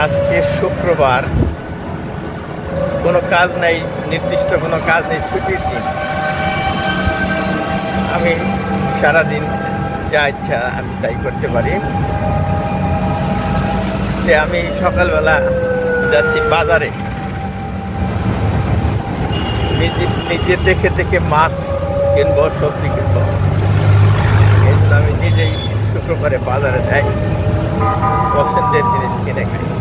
আজকে শুক্রবার। কোনো কাজ নেই, নির্দিষ্ট কোনো কাজ নেই, ছুটির দিন। আমি সারাদিন যা ইচ্ছা আমি তাই করতে পারি। যে আমি সকালবেলা যাচ্ছি বাজারে। নিজে নিজে দেখে দেখে মাছ কিনবো, সবজি কিনবো। এই জন্য আমি নিজেই শুক্রবারে বাজারে যাই। পছন্দের জিনিস কিনে খাই।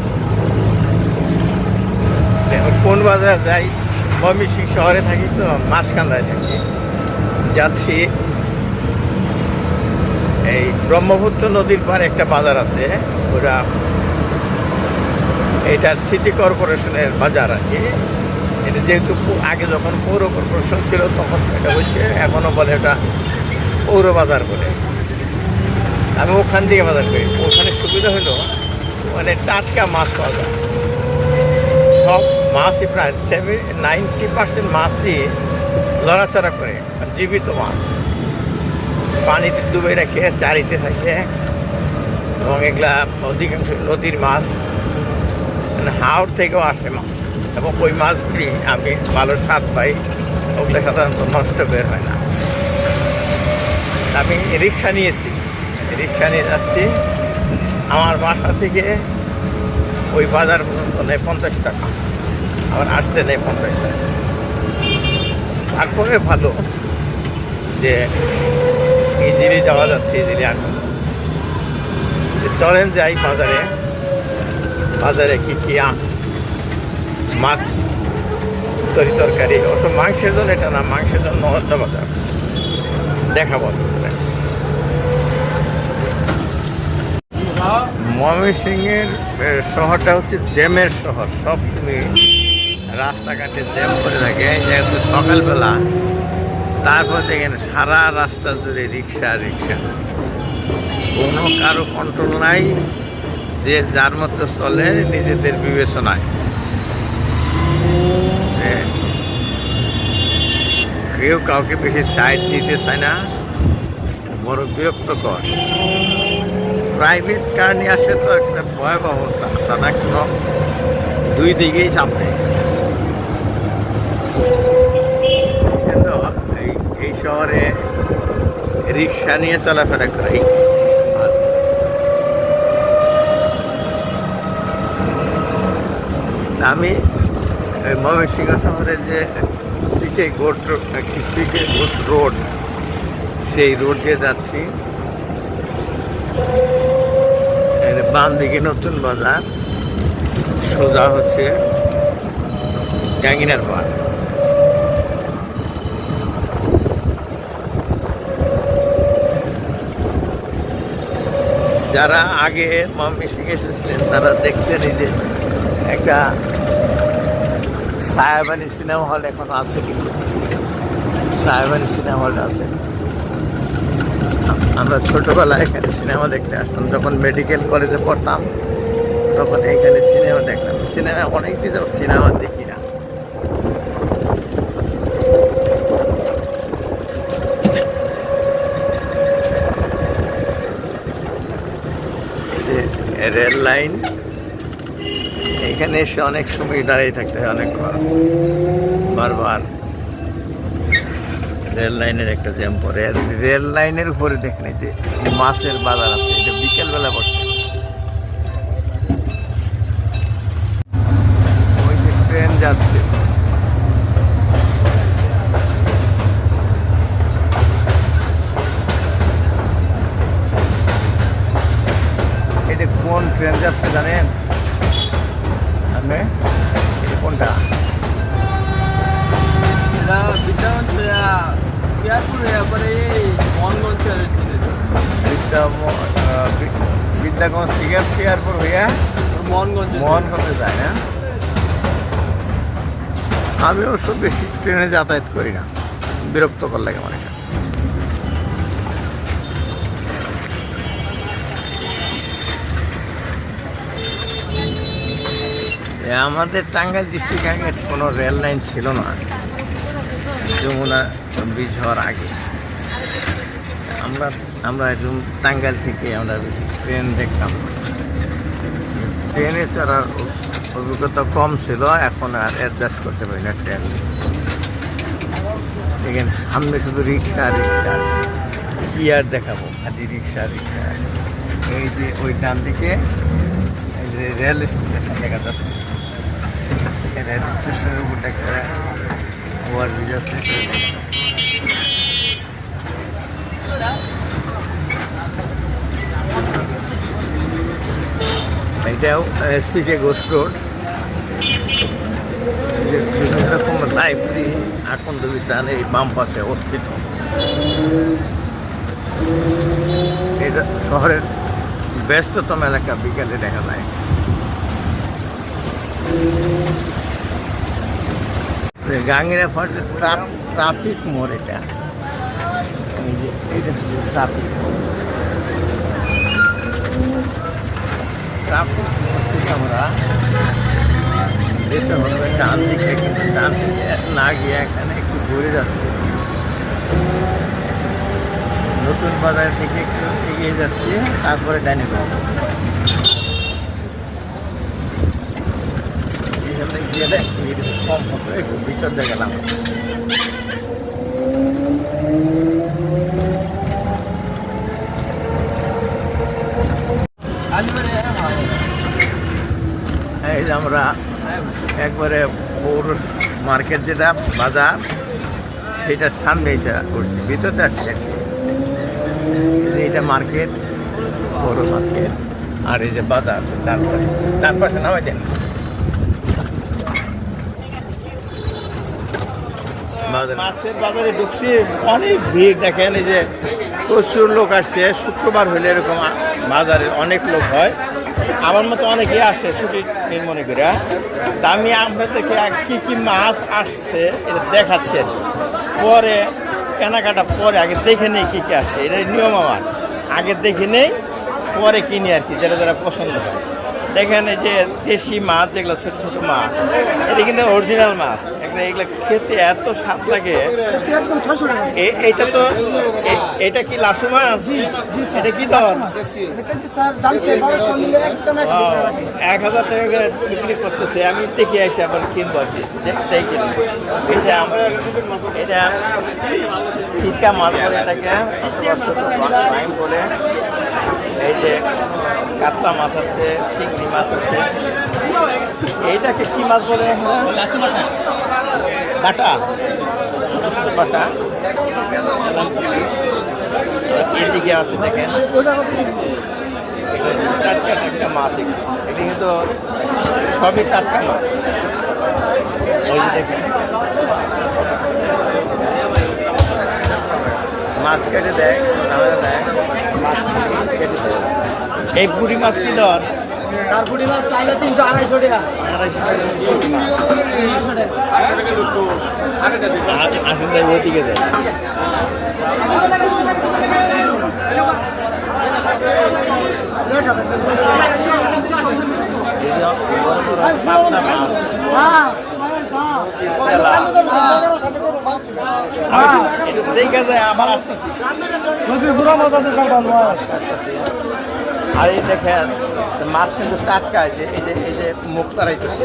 কোন বাজার যাই ময়মনসিং শহরে থাকি তো মাসকান্দায় থাকি। যাচ্ছি এই ব্রহ্মপুত্র নদীর পার একটা বাজার আছে ওরা এটা সিটি কর্পোরেশনের বাজার আর কি। এটা যেহেতু আগে যখন পৌর কর্পোরেশন ছিল, তখন এটা হচ্ছে এখনও বলে এটা পৌর বাজার বলে। আমি ওখান থেকে বাজার করি। ওখানে সুবিধা হলো মানে টাটকা মাছ পাওয়া যায়। সব মাছই প্রায় সেভেন নাইনটি পার্সেন্ট মাছই লড়াচড়া করে, জীবিত মাছ। পানিতে ডুবে রেখে চারিতে থাকে এবং এগুলা অধিকাংশ নদীর মাছ মানে হাওড় থেকেও আসে মাছ। এবং ওই মাছগুলি আমি ভালো স্বাদ পাই, ওগুলো সাধারণত নষ্ট বের হয় না। আমি রিক্সা নিয়েছি, রিক্সা নিয়ে যাচ্ছি। আমার বাসা থেকে ওই বাজার পর্যন্ত নেয় পঞ্চাশ টাকা। আবার আসতে নেই টাকা তারপরে ভালো যে ইজিলি যাওয়া যাচ্ছে ইজিলি যে চলেন যাই বাজারে। বাজারে কি কি মাছ, তরি তরকারি, অবশ্য মাংসের জন্য এটা না, মাংসের জন্য অন্য বাজার। দেখাবো ময়মনসিংহের শহরটা হচ্ছে জেমের শহর, সব সময় রাস্তাঘাটে জ্যাম করে থাকে যেহেতু সকালবেলা, তারপর দেখেন সারা রাস্তা জুড়ে রিক্সা রিক্সা। কোনো কারও কন্ট্রোল নাই, যে যার মতো চলে নিজেদের বিবেচনায়। কেউ কাউকে বেশি সাইড দিতে চায় না বড় বিরক্তকর। প্রাইভেট কার নিয়ে আসলে তো একটা ভয়াবহ অবস্থা, তারা কোনো দুই দিকেই সামনে শহরে রিক্সা নিয়ে চলাফেরা করে। আমি ময়মনসিংহ শহরের যে C K C K road, সেই রোড দিয়ে যাচ্ছি। বাম দিকে নতুন বাজার, সোজা হচ্ছে জাঙ্গিনার পাড় যারা আগে ময়মনসিং এসেছিলেন, তারা দেখতেন এই যে একটা সায়াবানি সিনেমা হল এখন আছে কিন্তু। সায়াবানি সিনেমা হল আছে। আমরা ছোটোবেলায় এখানে সিনেমা দেখতে আসতাম, যখন মেডিকেল কলেজে পড়তাম, তখন এখানে সিনেমা দেখতাম। সিনেমা অনেক দিন সিনেমা দেখি না এই যে রেল লাইন। এখানে এসে অনেক সময় দাঁড়িয়ে থাকতে হয় অনেকক্ষণ বারবার রেল লাইনের একটা জ্যাম পরে আর রেল লাইনের উপরে দেখেন যে মাছের বাজার আছে এটা বিকেলবেলা বসে। ওই যে ট্রেন যাচ্ছে। ট্রেন যাচ্ছে জানেন? আপনি কোনটা? বিদ্যাগঞ্জ থেকে পিয়ারপুর হইয়া মনগঞ্জ মোহনগঞ্জে যায় না আমি অবশ্য বেশি ট্রেনে যাতায়াত করি না। বিরক্তকর লাগে আমার আমাদের টাঙ্গাইল ডিস্ট্রিক্ট আগে কোনো রেল লাইন ছিল না। যমুনা ব্রিজ হওয়ার আগে। আমরা আমরা একদম টাঙ্গাইল থেকে আমরা ট্রেন দেখতাম। ট্রেনে চড়ার অভিজ্ঞতা কম ছিল, এখন আর অ্যাডজাস্ট করতে পারি না ট্রেন দেখেন, সামনে শুধু রিক্সা রিক্সা। কি আর দেখাবো? খালি রিক্সা রিক্সা। এই যে ওই ডান দিকে রেল স্টেশন দেখা যাচ্ছে। রেল স্টেশনের উপর একটা এটাও সিকে গোস্ট রোড বিভিন্ন রকম লাইব্রেরি আকন্দ বিদ্যান এই বাম পাশে অবস্থিত এটা শহরের ব্যস্ততম এলাকা বিকালে দেখা যায় গাঙ্গিরা ফার্স্ট ট্রাফিক মোড় এটা। ট্রাফিক ট্রাফিক মোড়। থেকে আমরা যেতে হবে, ডান দিকে, কিন্তু ডান দিকে না গিয়ে এখানে একটু ঘুরে যাচ্ছে। নতুন বাজার থেকে একটু এগিয়ে যাচ্ছি, তারপরে ডাইনে যাব এখানে গেলে কম ভিতর দিয়ে গেলাম এই যে আমরা একবারে পৌর মার্কেট যেটা বাজার সেটার সামনে এটা করছি ভিতরতে আসছে আর কি। এই যে এটা মার্কেট পৌর মার্কেট আর এই যে বাজার ডান পাশে ডান পাশে নামাই দেন মাছের বাজারে ঢুকছি, অনেক ভিড়, দেখেন এই যে প্রচুর লোক আসছে, শুক্রবার হলে এরকম বাজারে অনেক লোক হয়। আমার মতো অনেকেই আসে, ছুটি মনে করে। তা আমি আপনাদেরকে আগে কি কি মাছ আসছে, এটা দেখাচ্ছেন পরে, কেনাকাটা পরে আগে দেখে নেই কি কি আসছে এটা নিয়ম আমার। আগে দেখে নেই, পরে কিনি আর কি, যেটা যেটা পছন্দ হয় দেখেন এই যে দেশি মাছ যেগুলো ছোট ছোট মাছ। এটা কিন্তু অরিজিনাল মাছ। এগুলো খেতে এত স্বাদ লাগে। একদম ছশো টাকা। এ- এইটা তো এটা কি লাসু মাছ? এটা কি দর? এক হাজার টাকা করে বিক্রি করতেছে। আমি দেখি আসি আবার কিনবো আর কি। দেখতেই কিনবো এটা এটা শীতকা মাছ বলে এটাকে। বলে। এই যে কাতলা মাছ আছে, চিংড়ি মাছ আছে। এইটাকে কি মাছ বলে? বাটা। ছোট ছোট বাটা। এদিকে আছে দেখেন। টাটকা টাটকা মাছ। এটি কিন্তু সবই টাটকা মাছ। ওই যে মাছ কেটে দেয় দেয়। মাছ কেটে দেয়। এই পুরি মাছ কি দর পুরি মাছ চাইলে তিনশো আড়াইশো টাকা আসেন তাই ওইদিকে পাতলা মাছ চেলা। আমি এটা দেখে যায় আমার আসতেছি আর এই দেখেন মাছ কিন্তু টাটকা এই যে এই যে এই যে মুখ তারাইতেছে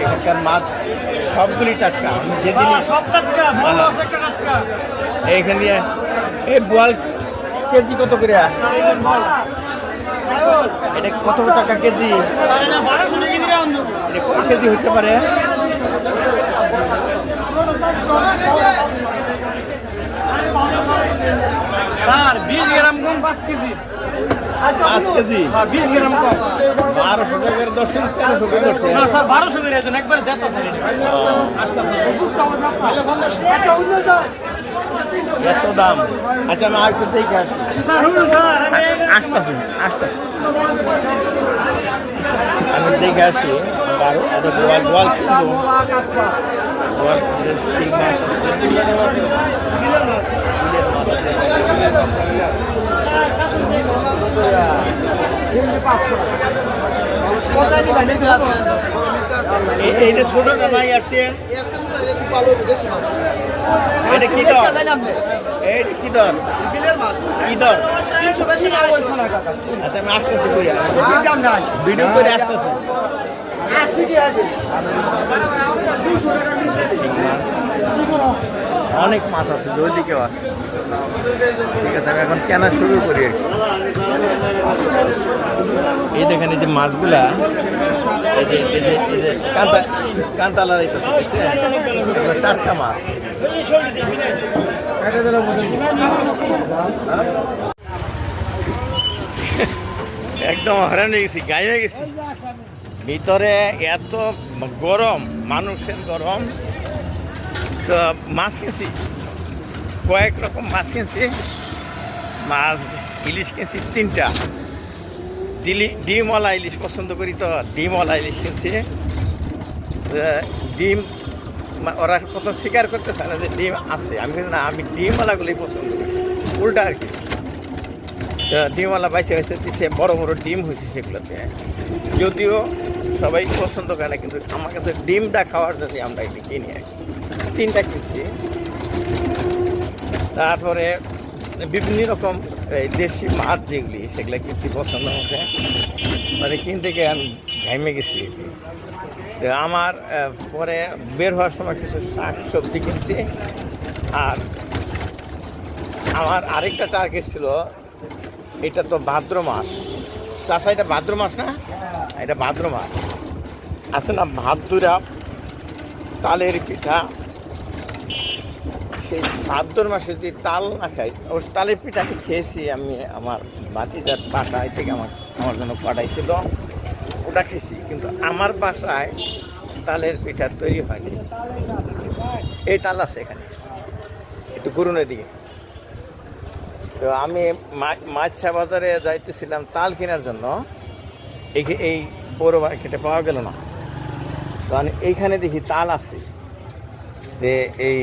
এখানকার মাছ সবগুলি টাটকা। আমি যেদিন সব টাটকা এইখানে এই বোয়াল কেজি কত করে? এটা কত টাকা কেজি? এটা কত কেজি হইতে পারে? স্যার বিশ গ্রাম কম পাঁচ কেজি। পাঁচ কেজি। বিশ গ্রাম কম। বারোশো টাকার দর্শন তেরোশো করে দর্শন না স্যার বারোশো করে একজন একবার যেত স্যার এত দাম। আচ্ছা না আর আসতেছি আসতেছি আমি দেখে আসি। আরও গোয়াল গোয়াল গোয়াল কিনলে মাছ আছে বিলের মাছ আছে। এই- এইটা ছোট আসছে। এটা কি দর? এইটা কি দর? কি দর? আচ্ছা আমি আসতেছি ভিডিও করে আসতেছি। অনেক মাছ আছে ওইদিকেও আছে। ঠিক আছে আমি এখন কেনা শুরু করি এই দেখেন এই যে মাছগুলা কান্তা টাটকা মাছ। একদম হরান হয়ে গেছি, গায়ে হয়ে গেছি। ভিতরে এত গরম, মানুষের গরম। তো মাছ কিনছি কয়েক রকম মাছ কিনছি। মাছ, ইলিশ কিনছি, তিনটা। দিলি ডিমওয়ালা ইলিশ পছন্দ করি তো ডিমওয়ালা ইলিশ কিনছি। ডিম ওরা কত স্বীকার করতে চায় না যে ডিম আছে। আমি কিন্তু না, আমি ডিমওয়ালাগুলোই পছন্দ করি। উল্টা আর কি। ডিমওয়ালা বাইসে হয়েছে সে বড় বড় ডিম হয়েছে সেগুলোতে। যদিও সবাই পছন্দ করে না, কিন্তু আমার কাছে ডিমটা খাওয়ার জন্য আমরা এটি কিনি আর। তিনটা কিনছি। তারপরে বিভিন্ন রকম, এই দেশি মাছ যেগুলি, সেগুলো কিনছি পছন্দ মতো মানে কিনতে গিয়ে আমি ঘাইমে গেছি আমার পরে বের হওয়ার সময় কিছু শাক সবজি কিনছি। আর আমার আরেকটা টার্গেট ছিল, এটা তো ভাদ্র মাস। তাছাড়া এটা ভাদ্র মাস না? এটা ভাদ্র মাস। না ভাদ্রা তালের পিঠা সেই ভাদ্র মাসে যদি তাল না খাই ওই তালের পিঠা আমি খেয়েছি আমি আমার বাতিজার বাসায় থেকে আমার আমার জন্য পাঠাইছিল ওটা খেয়েছি, কিন্তু আমার বাসায় তালের পিঠা তৈরি হয়নি। এই তাল আছে এখানে। একটু গুরুনের দিকে। তো আমি মাছা বাজারে যাইতেছিলাম তাল কেনার জন্য। এই এই পৌর মার্কেটে পাওয়া গেল না। তো এইখানে দেখি তাল আছে। যে এই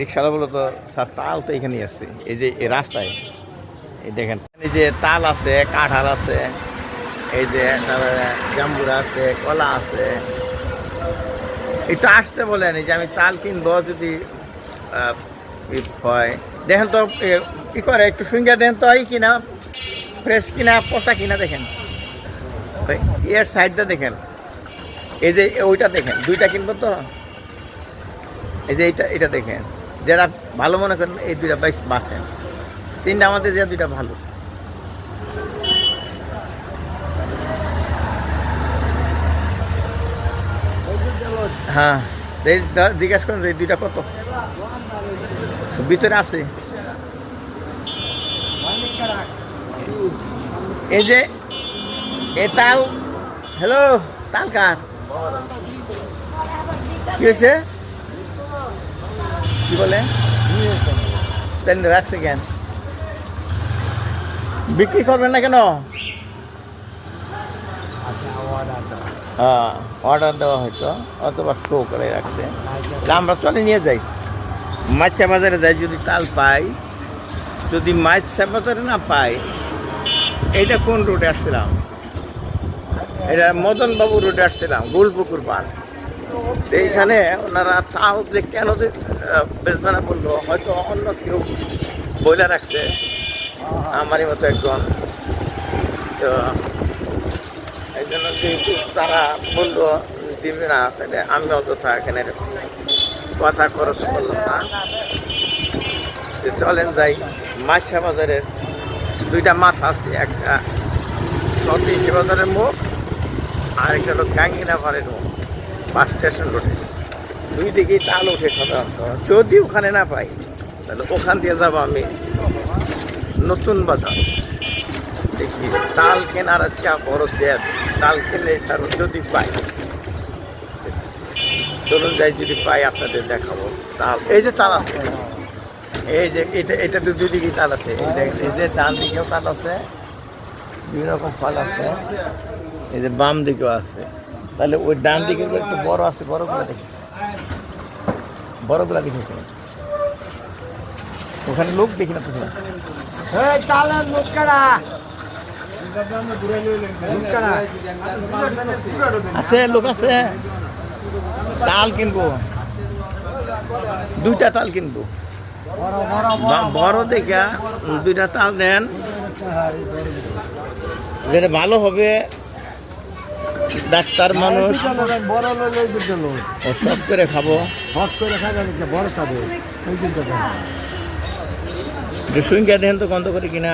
রিক্সাওয়ালা বলো তো, স্যার, তাল তো এখানেই আছে। এই যে এই রাস্তায়, এই দেখেন। এই যে তাল আছে, কাঁঠাল আছে, এই যে তারপরে জাম্বুরা আছে, কলা আছে। একটু আসতে বলেন যে আমি তাল কিনবো যদি হয়। দেখেন তো কি করে, একটু সুইঙ্গা দেন তো, এই কিনা, ফ্রেশ কিনা, পচা কিনা দেখেন। এর সাইডটা দেখেন। এই যে, ওইটা দেখেন, দুইটা কিনবো তো? এই যে এটা এটা দেখেন। যারা ভালো মনে করেন, এই দুইটা বাইশ বাসেন। তিনটা আমাদের যে দুইটা ভালো। হ্যাঁ জিজ্ঞাসা করেন এই দুইটা কত? ভিতরে আছে। এই যে, এ তাল। হ্যালো, তাল কার? কি হয়েছে? কি বলে? তাহলে রাখছে কেন বিক্রি করবেন না কেন? হ্যাঁ অর্ডার দেওয়া হয়তো অথবা শো করে রাখছে। আমরা চলে নিয়ে যাই। মাছা বাজারে যাই যদি তাল পাই যদি মাছা বাজারে না পাই এইটা কোন রোডে আসছিলাম? এটা মদনবাবু রোডে আসছিলাম গোলপুকুর তো এইখানে ওনারা তাও যে কেন যে বেচবে বলল, হয়তো অন্য কেউ বইলা রাখছে, আমারই মতো একজন। তো এই জন্য যেহেতু তারা বলল, দিবে না, তাহলে আমি অযথা এখানে কথা খরচ করলাম না। তো চলেন যাই মাছা বাজারের দুইটা মাথা আছে, একটা সতীশ বাজারের মুখ, আর একটা হলো গাঙ্গিনা ভাড়ের মুখ। বাস স্টেশন রোডে। দুই দিকেই তাল ওঠে যদি ওখানে না পাই, তাহলে ওখান দিয়ে যাব আমি নতুন বাজার। দেখি, তাল কেনার আজকে বড় দেয় তাল কিনে যদি পাই। চলুন যাই, যদি পাই আপনাদের দেখাবো তাল। এই যে তাল আছে। এই যে এটা এটা তো দুই দিকেই তাল আছে। এই যে ডান দিকেও তাল আছে। বিভিন্ন রকম ফল আছে। এই যে বাম দিকেও আছে। তাহলে ওই ডান দিকে একটু বড় আছে বড়গুলো দেখি। বড়গুলা দেখি ওখানে লোক দেখি না তো আছে লোক আছে। তাল কিনবো। দুইটা তাল কিনবো। বড় দেখা। দুইটা তাল দেন। যেটা ভালো হবে ডাক্তার মানুষ। বড় ও সব করে খাব। হট করে খাই বড় খাবে। ওই দেন তো গন্ধ করে কিনা।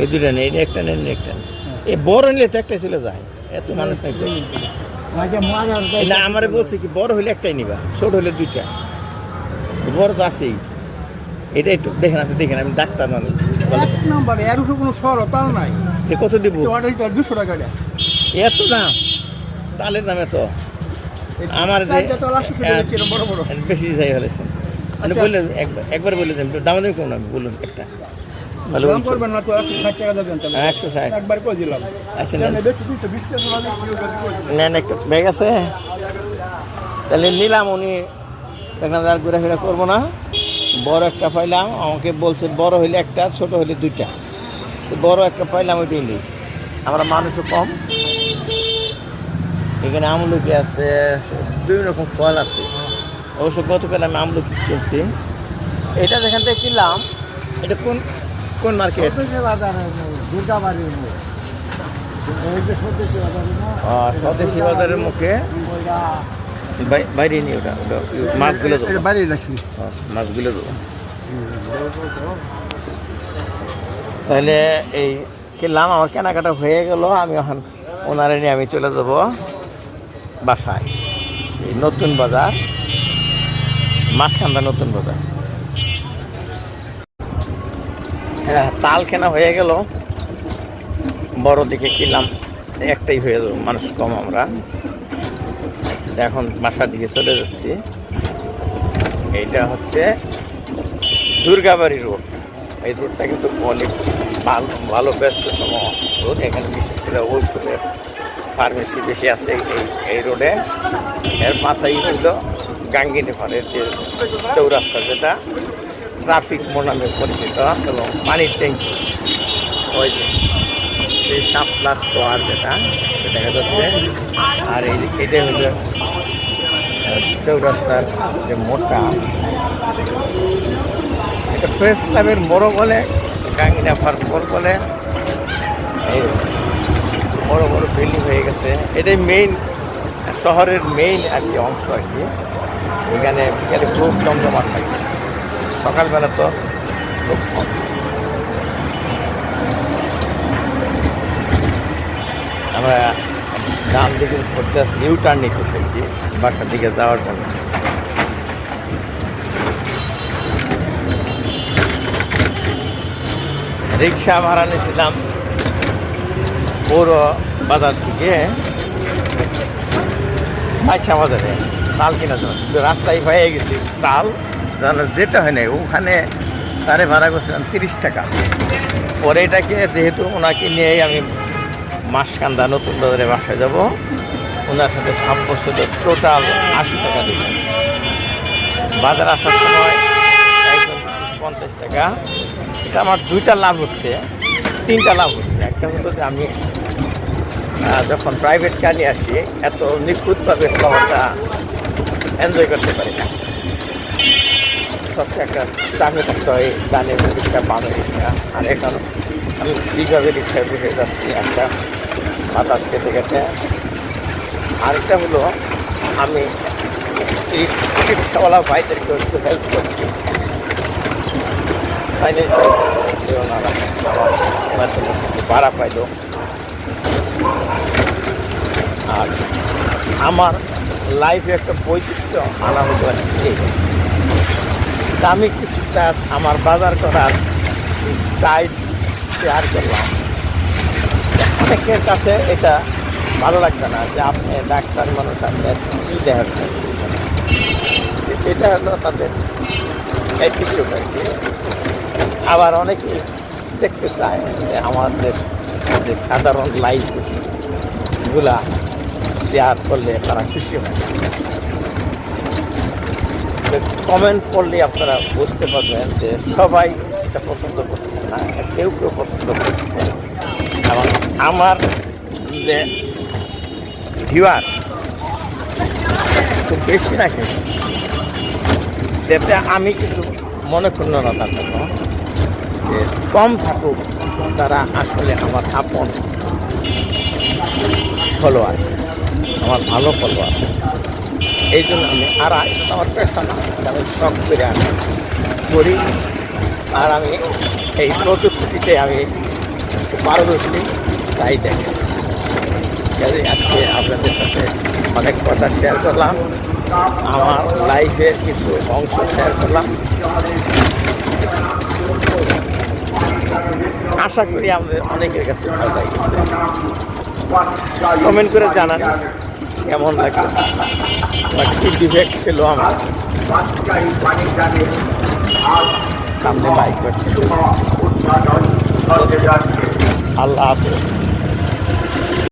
এই দুটা নেই একটা নেন একটা এই বড় নিলে তো একটা চলে যায়। এত মানুষ নাই না আমারে বলছে কি বড় হইলে একটাই নিবা ছোট হইলে দুইটা। বড় তো আছেই। এটা একটু দেখেন আপনি দেখেন আমি ডাক্তার মানুষ। এক নম্বর এর উপরে কোনো সরতাল নাই। এ কত দিব? অর্ডারটা দুশো টাকা দেয়। এত দাম? তালের দাম এত? আমার যে চারটা তাল আশি টাকা কিরম বড় বড়। বেশি যাই হলেছে মানে আচ্ছা। বললেন একবার একবার বলে দেন দাম দামি কোন বলুন একটা। ভালো করবেন না তো একশো ষাট টাকা দেবেন একশো ষাট। একবার করে দিলাম। আচ্ছা নেন। একটা ব্যাগ আছে। তাহলে নিলাম উনি আর ঘোরাফেরা করব না। বড় একটা পাইলাম আমাকে বলছে বড় হইলে একটা ছোট হইলে দুইটা। বড় একটা পাইলাম ওইটাই নিই আমরা মানুষও কম। এখানে আমলকি আছে বিভিন্ন রকম ফল আছে। অবশ্য গতকাল আমি আমলকি কিনছি। এটা যেখান থেকে কিনলাম এটা কোন কোন মার্কেট? স্বদেশি বাজারের মুখে। বাইরে নিয়ে ওটা ওটা মাছগুলো বাড়ি রাখি। হ্যাঁ, মাছগুলো দেবো। তাহলে এই কিনলাম আমার কেনাকাটা হয়ে গেল আমি এখন ওনারে নিয়ে আমি চলে যাব বাসায়। এই নতুন বাজার মাছখান্দা নতুন বাজার। হ্যাঁ তাল কেনা হয়ে গেল। বড় দিকে কিনলাম একটাই হয়ে যাব মানুষ কম আমরা। এখন বাসার দিকে চলে যাচ্ছি। এইটা হচ্ছে দুর্গাবাড়ি রোড। এই রোডটা কিন্তু অনেক ভালো ভালো, ব্যস্ততম রোড। এখানে বিশেষ করে ওষুধের ফার্মেসি বেশি আছে এই এই রোডে। এর মাথায় ছিল গাঙ্গিনী পাড়ের যে চৌরাস্তা যেটা, ট্রাফিক মোড় নামে পরিচিত এবং পানির ট্যাঙ্কি। ওই যে সেই সাপ প্লাস যেটা সেটা যাচ্ছে আর এই এটা হলো চৌরাস্তার যে মোটা এটা প্রেস ক্লাবের মোড়ও বলে, গাঙ্গিনা পার্ক বলে। এই বড় বড় বিল্ডিং হয়ে গেছে। এটাই মেইন শহরের মেইন আর কি অংশ আর কি। এখানে বিকালে খুব জমজমাট থাকে সকালবেলা তো খুব কম। আমরা ডান দিকে করতে নিউ টার্ন নিতে চাইছি, বাসার দিকে যাওয়ার জন্য। রিক্সা ভাড়া নিয়েছিলাম পৌর বাজার থেকে আচ্ছা বাজারে, তাল কেনার জন্য। রাস্তায় পেয়ে গেছি তাল যেতে হয় না ওখানে তারে ভাড়া করছিলাম তিরিশ টাকা। পরে এটাকে যেহেতু ওনাকে নিয়েই আমি মাসকান্দা নতুন বাজারে বাসায় যাব। ওনার সাথে সাব্যস্ত টোটাল আশি টাকা দিলাম। বাজার আসার সময় একজন পঞ্চাশ টাকা। এটা আমার দুইটা লাভ হচ্ছে, তিনটা লাভ হচ্ছে। একটা হলো যে আমি যখন প্রাইভেট গাড়ি আসি, এত নিখুঁতভাবে শহরটা এনজয় করতে পারি না। সবচেয়ে একটা চাকরি থাকতে হয় গানের রিক্সা বামের রিক্সা আর এখন আমি যেভাবে রিক্সায় বসে যাচ্ছি, একটা বাতাস কেটে কেটে আরেকটা হলো, আমি রিক্সাওয়ালা ভাইদেরকে একটু হেল্প করছি। ওনারা ভাড়া পাইলো। আর আমার লাইফে একটা বৈশিষ্ট্য আনা হতো আমি কিছুটা আমার বাজার করার স্টাইল শেয়ার করলাম। অনেকের কাছে এটা ভালো লাগবে না যে আপনি ডাক্তার মানুষ আপনার কী এটা হলো তাদের আবার অনেকে দেখতে চায় যে আমাদের যে সাধারণ লাইফগুলা শেয়ার করলে তারা খুশি হয়। কমেন্ট করলে আপনারা বুঝতে পারবেন যে সবাই এটা পছন্দ করতেছে না, কেউ কেউ পছন্দ করতেছে এবং আমার যে ভিউয়ার, খুব বেশি রাখে যাতে আমি কিছু মনে করল না যে কম থাকুক তারা আসলে আমার আপন ফলোয়ার আমার ভালো ফলোয়ার এই জন্য আমি আর আমার পেশা না, আমি শখ করে আমি করি। আর আমি এই প্রযুক্তিতে আমি পারদর্শী। তাই দেখি। আজকে আপনাদের সাথে অনেক কথা শেয়ার করলাম। আমার লাইফের কিছু অংশ শেয়ার করলাম। আশা করি আমাদের অনেকের কাছে ভালো কমেন্ট করে জানান, কেমন লাগে বা কি ডিফেক্ট ছিল আমার? সামনে বাইক করছে। আল্লাহ হাফেজ।